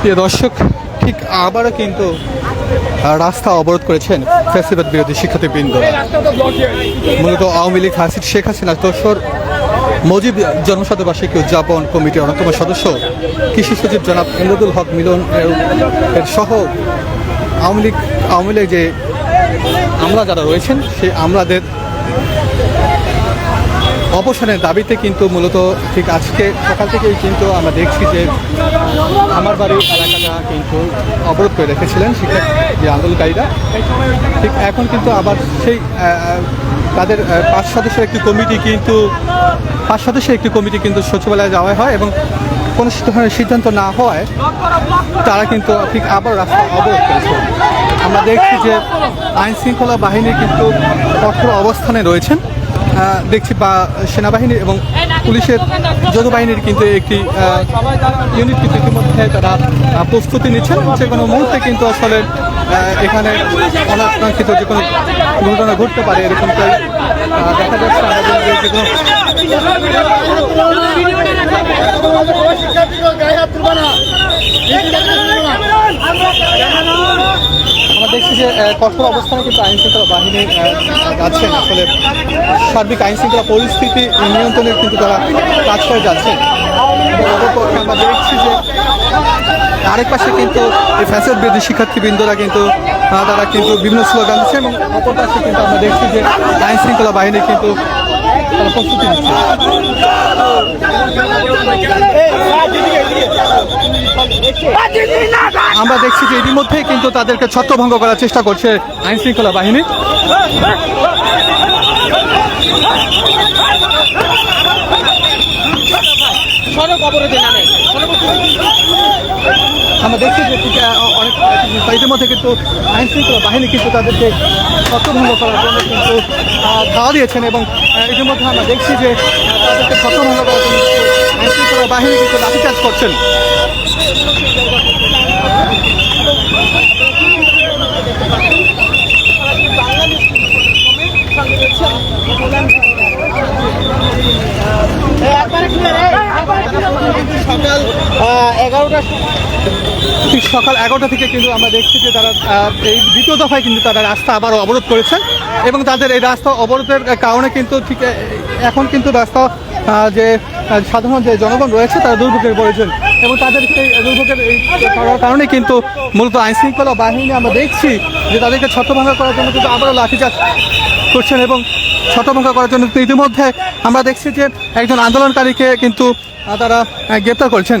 প্রিয় দর্শক, ঠিক আবারও কিন্তু রাস্তা অবরোধ করেছেন ফ্যাসিবাদ বিরোধী শিক্ষার্থীবৃন্দ। মূলত আওয়ামী লীগ হাসির শেখ হাসিনা দোসর মজিব জন্মশতবার্ষিকী উদযাপন কমিটির অন্যতম সদস্য, কৃষি সচিব জনাব ইমরুদুল হক মিলন এর এর সহ আওয়ামী লীগ আওয়ামী লীগ যে আমলা যারা রয়েছেন, সেই আমলাদের অবসানের দাবিতে কিন্তু মূলত ঠিক আজকে সকাল থেকেই কিন্তু আমরা দেখছি যে আমার বাড়ির এলাকাটা কিন্তু অবরোধ করে রেখেছিলেন শিক্ষা যে আন্দোলনকারীরা। ঠিক এখন কিন্তু আবার সেই তাদের পাঁচ সদস্যের একটি কমিটি কিন্তু পাঁচ সদস্যের একটি কমিটি কিন্তু সচিবালয়ে যাওয়া হয় এবং কোনো ধরনের সিদ্ধান্ত না হওয়ায় তারা কিন্তু ঠিক আবার রাস্তা অবরোধ করেছে। আমরা দেখছি যে আইন শৃঙ্খলা বাহিনী কিন্তু কঠোর অবস্থানে রয়েছেন। দেখছি বা সেনাবাহিনী এবং পুলিশের যৌথ বাহিনীর কিন্তু একটি ইউনিট কিন্তু ইতিমধ্যে তারা প্রস্তুতি নিচ্ছেন। যে কোনো মুহূর্তে কিন্তু আসলে এখানে অনাকাঙ্ক্ষিত যে কোনো ঘটনা ঘটতে পারে এরকমটাই দেখা যাচ্ছে আমরা কঠোর অবস্থানে কিন্তু আইন শৃঙ্খলা বাহিনী যাচ্ছেন। আসলে সার্বিক আইন শৃঙ্খলা পরিস্থিতি নিয়ন্ত্রণের কিন্তু তারা কাজ করে যাচ্ছে আমরা দেখছি যে আরেক পাশে কিন্তু এই ফ্যাসেল বিরোধী শিক্ষার্থীবৃন্দরা কিন্তু তারা কিন্তু বিভিন্ন স্লোগান দিচ্ছে এবং অপর পাশে কিন্তু আমরা দেখছি যে আইন শৃঙ্খলা বাহিনী কিন্তু আমরা দেখছি যে ইতিমধ্যেই কিন্তু তাদেরকে ছত্রভঙ্গ করার চেষ্টা করছে আইন শৃঙ্খলা বাহিনী। সড়ক অবরোধে নামে। আমরা দেখছি যে অনেক ইতিমধ্যে কিন্তু আইন শৃঙ্খলা বাহিনী কিন্তু তাদেরকে ছত্রভঙ্গ করার জন্য কিন্তু ধাওয়া দিয়েছেন এবং ইতিমধ্যে আমরা দেখছি যে তাদেরকে ছত্রভঙ্গ করার জন্য কিন্তু আইন শৃঙ্খলা বাহিনী কিন্তু লাঠিচার্জ করছেন। সকাল এগারোটা ঠিক সকাল এগারোটা থেকে কিন্তু আমরা দেখছি যে তারা এই দ্বিতীয় দফায় কিন্তু তারা রাস্তা আবার অবরোধ করেছেন এবং তাদের এই রাস্তা অবরোধের কারণে কিন্তু ঠিক এখন কিন্তু রাস্তা যে সাধারণ যে জনগণ রয়েছে তারা দুর্ভোগের পড়েছেন এবং তাদের সেই দুর্ভোগের এই কারণে কিন্তু মূলত আইন শৃঙ্খলা বাহিনী আমরা দেখছি যে তাদেরকে ছত্রভঙ্গ করার জন্য কিন্তু আবারও লাঠিচার্জ করছেন এবং ছত্রভঙ্গ করার জন্য ইতিমধ্যে আমরা দেখছি যে একজন আন্দোলনকারীকে কিন্তু তারা গ্রেপ্তার করছেন।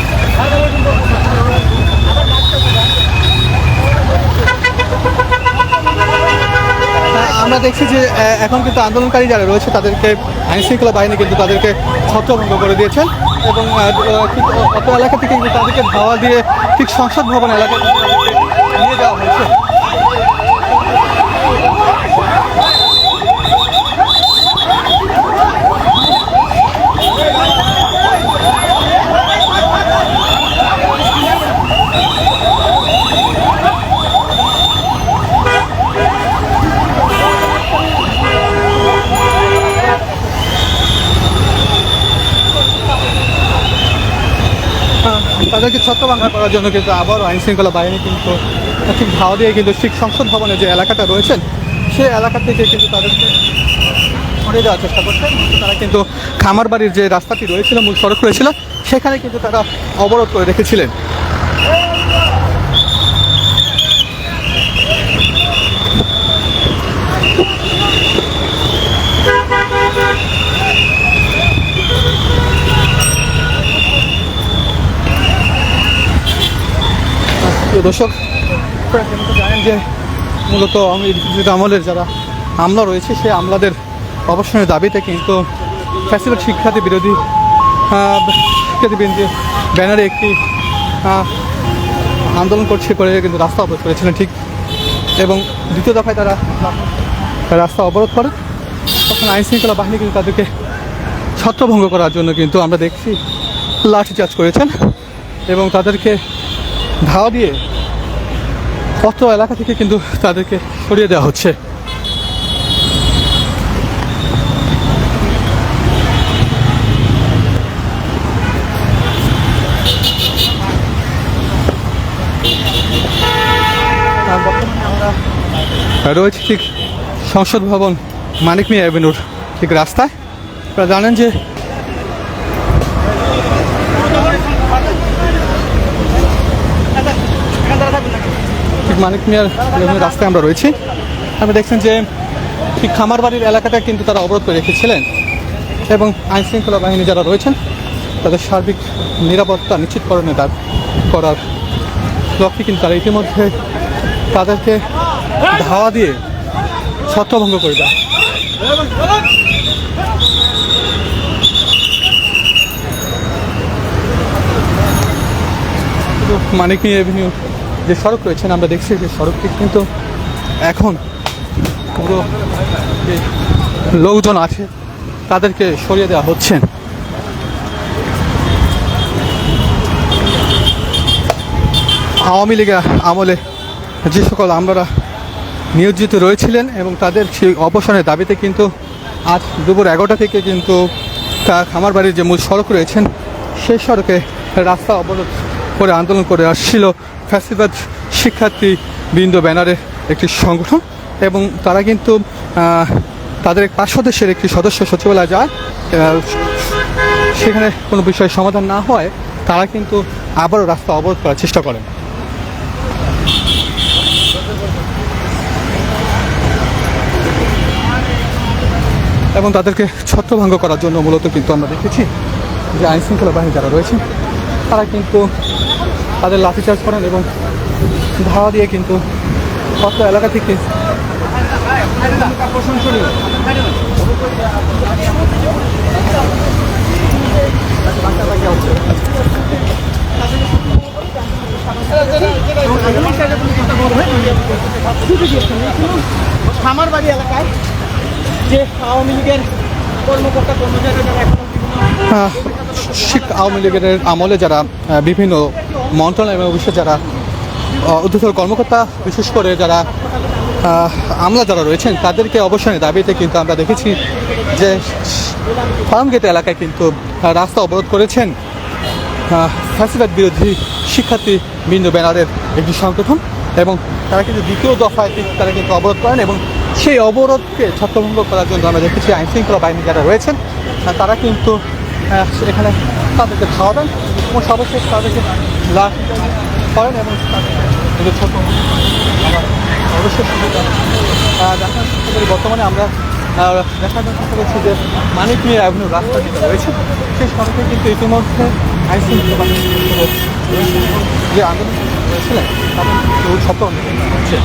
আমরা দেখছি যে এখন কিন্তু আন্দোলনকারী যারা রয়েছে, তাদেরকে আইনশৃঙ্খলা বাহিনী কিন্তু তাদেরকে ছত্রভঙ্গ করে দিয়েছেন এবং ঠিক অত এলাকা থেকে কিন্তু তাদেরকে ধাওয়া দিয়ে ঠিক সংসদ ভবন এলাকায় নিয়ে যাওয়া হয়েছে। তাদেরকে ছত্রভঙ্গ করার জন্য কিন্তু আবারও আইন শৃঙ্খলা বাহিনী কিন্তু ঠিক ধাওয়া দিয়ে কিন্তু ঠিক সংসদ ভবনে যে এলাকাটা রয়েছেন, সেই এলাকা থেকে কিন্তু তাদেরকে সরিয়ে দেওয়ার চেষ্টা করছে। তারা কিন্তু খামার বাড়ির যে রাস্তাটি রয়েছিল, মূল সড়ক রয়েছিল, সেখানে কিন্তু তারা অবরোধ করে রেখেছিলেন। দর্শক জানেন যে মূলত আমি আমলের যারা আমলা রয়েছে সেই আমলাদের অবসানের দাবিতে কিন্তু ফ্যাসিবাদ শিক্ষার্থী বিরোধী আহ, শিক্ষার্থী বিরোধী ব্যানারে একটি আন্দোলন করছে করে কিন্তু রাস্তা অবরোধ করেছিলেন ঠিক? এবং দ্বিতীয় দফায় তারা রাস্তা অবরোধ করে। এখন আইন শৃঙ্খলা বাহিনী কিন্তু তাদেরকে ছত্রভঙ্গ করার জন্য কিন্তু আমরা দেখছি লাঠিচার্জ করেছেন এবং তাদেরকে ধাওয়া দিয়ে অত্র এলাকা থেকে কিন্তু তাদেরকে সরিয়ে দেওয়া হচ্ছে। রয়েছে ঠিক সংসদ ভবন মানিক মিয়া অ্যাভিনিউর ঠিক রাস্তায়। আপনারা জানেন যে মানিক মিয়ার রাস্তায় আমরা রয়েছি। আপনি দেখছেন যে ঠিক খামার বাড়ির এলাকাটা কিন্তু তারা অবরোধ করে রেখেছিলেন এবং আইন শৃঙ্খলা বাহিনী যারা রয়েছেন, তাদের সার্বিক নিরাপত্তা নিশ্চিতকরণে দাবি করার লক্ষ্যে কিন্তু তারা ইতিমধ্যে তাদেরকে ধাওয়া দিয়ে ছত্রভঙ্গ করে দেয়। মানিক এভিনিউ যে সড়ক রয়েছেন আমরা দেখছি যে সড়কটি কিন্তু এখন পুরো যে লোকজন আছে, তাদেরকে সরিয়ে দেওয়া হচ্ছে। আওয়ামী লীগের আমলে যে সকল আমরা নিয়োজিত রয়েছিলেন এবং তাদের সেই অবসানের দাবিতে কিন্তু আজ দুপুর এগারোটা থেকে কিন্তু খামার বাড়ির যে মূল সড়ক রয়েছেন, সেই সড়কে রাস্তা অবরোধ করে আন্দোলন করে আসছিল ফ্যাসিবাদ শিক্ষার্থী বৃন্দ ব্যানারের একটি সংগঠন এবং তারা কিন্তু তাদের পাঁচ সদস্যের একটি সদস্য সচিবালয় যায় সেখানে কোনো বিষয় সমাধান না হয়, তারা কিন্তু আবারও রাস্তা অবরোধ করার চেষ্টা করেন। এবং তাদেরকে ছত্রভঙ্গ করার জন্য মূলত কিন্তু আমরা দেখেছি যে আইন শৃঙ্খলা বাহিনী যারা রয়েছে, তারা কিন্তু তাদের লাঠিচার্জ করেন এবং ধাওয়া দিয়ে কিন্তু কত এলাকা থেকে খামার বাড়ি এলাকায় যে আওয়ামী লীগের কর্মকর্তা কর্মচারী যারা এখনও শিখ আওয়ামী লীগের আমলে যারা বিভিন্ন মন্ত্রণালয় এবং অফিসে যারা আহ, কর্মকর্তা বিশেষ করে যারা আমলা যারা রয়েছেন তাদেরকে অবসানের দাবিতে কিন্তু আমরা দেখেছি যে ফার্মগেট এলাকায় কিন্তু রাস্তা অবরোধ করেছেন ফ্যাসিবাদ বিরোধী শিক্ষার্থী বিন্দু ব্যানারের একটি সংগঠন এবং তারা কিন্তু দ্বিতীয় দফায় তারা কিন্তু অবরোধ করেন এবং সেই অবরোধকে ছত্রভঙ্গ করার জন্য আমরা দেখেছি আইন শৃঙ্খলা বাহিনী যারা রয়েছেন তারা কিন্তু এখানে তাদেরকে খাওয়া দেন এবং সর্বশেষ তাদেরকে লাভ করেন এবং তাদের ছোট আমরা অবশ্যই দেখার চেষ্টা করি বর্তমানে আমরা দেখার চেষ্টা করছি যে মানিক মিয়া অ্যাভিনিউ রাস্তা যেটা রয়েছে, সেই সড়কে কিন্তু ইতিমধ্যে বাহিনী যে আন্দোলন করেছিলেন তাদের কিন্তু হচ্ছে।